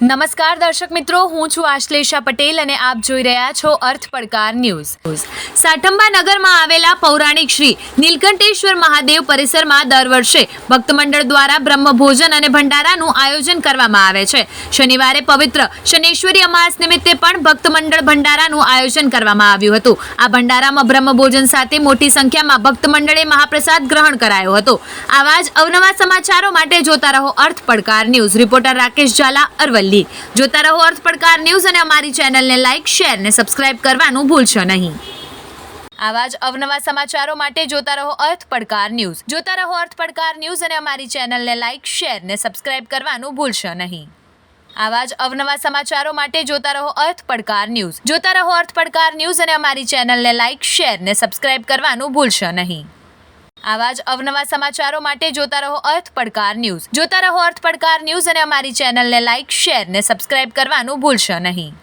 નમસ્કાર દર્શક મિત્રો, હું છું આશ્લેષા પટેલ અને આપ જોઈ રહ્યા છો અર્થ પડકાર ન્યૂઝ. સાઠંબા નગરમાં આવેલા પૌરાણિક શ્રી નીલકંઠેશ્વર મહાદેવ પરિસરમાં દર વર્ષે ભક્તમંડળ દ્વારા દ્વારા બ્રહ્મભોજન અને ભંડારાનું આયોજન કરવામાં આવે છે. શનિવારે પવિત્ર શનેશ્વરી અમાસ નિમિત્તે પણ ભક્તમંડળ ભંડારાનું આયોજન કરવામાં આવ્યું હતું. આ ભંડારામાં બ્રહ્મભોજન સાથે મોટી સંખ્યામાં ભક્તમંડળે મહાપ્રસાદ ગ્રહણ કરાયો હતો. આવા જ અવનવા સમાચારો માટે જોતા રહો અર્થ પડકાર ન્યૂઝ. રિપોર્ટર રાકેશ ઝાલા, અરવલ્લી. જોતા રહો અર્થ પડકાર ન્યૂઝ અને અમારી ચેનલને લાઇક શેર ને સબસ્ક્રાઇબ કરવાનું ભૂલશો નહીં. આવા જ અવનવા સમાચારો માટે જોતા રહો અર્થ પડકાર ન્યૂઝ. જોતા રહો અર્થ પડકાર ન્યૂઝ અને અમારી ચેનલને લાઇક શેર ને સબસ્ક્રાઇબ કરવાનું ભૂલશો નહીં. આવા જ અવનવા સમાચારો માટે જોતા રહો અર્થ પડકાર ન્યૂઝ. જોતા રહો અર્થ પડકાર ન્યૂઝ અને અમારી ચેનલને લાઇક શેર ને સબસ્ક્રાઇબ કરવાનું ભૂલશો નહીં. આવા જ અવનવા સમાચારો માટે જોતા રહો અર્થ પડકાર ન્યૂઝ. જોતા રહો અર્થ પડકાર ન્યૂઝ અને અમારી ચેનલને લાઇક શેર ને સબસ્ક્રાઇબ કરવાનું ભૂલશો નહીં.